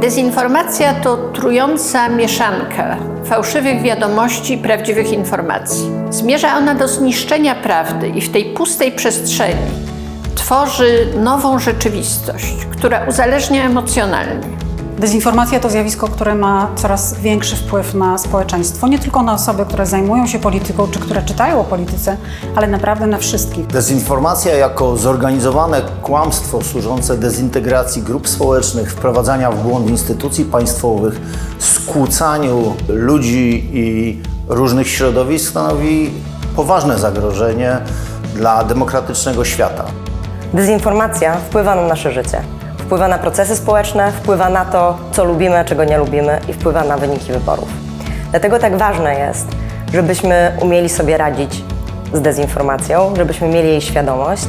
Dezinformacja to trująca mieszanka fałszywych wiadomości i prawdziwych informacji. Zmierza ona do zniszczenia prawdy i w tej pustej przestrzeni tworzy nową rzeczywistość, która uzależnia emocjonalnie. Dezinformacja to zjawisko, które ma coraz większy wpływ na społeczeństwo, nie tylko na osoby, które zajmują się polityką czy które czytają o polityce, ale naprawdę na wszystkich. Dezinformacja jako zorganizowane kłamstwo służące dezintegracji grup społecznych, wprowadzania w błąd instytucji państwowych, skłócaniu ludzi i różnych środowisk stanowi poważne zagrożenie dla demokratycznego świata. Dezinformacja wpływa na nasze życie. Wpływa na procesy społeczne, wpływa na to, co lubimy, czego nie lubimy i wpływa na wyniki wyborów. Dlatego tak ważne jest, żebyśmy umieli sobie radzić z dezinformacją, żebyśmy mieli jej świadomość,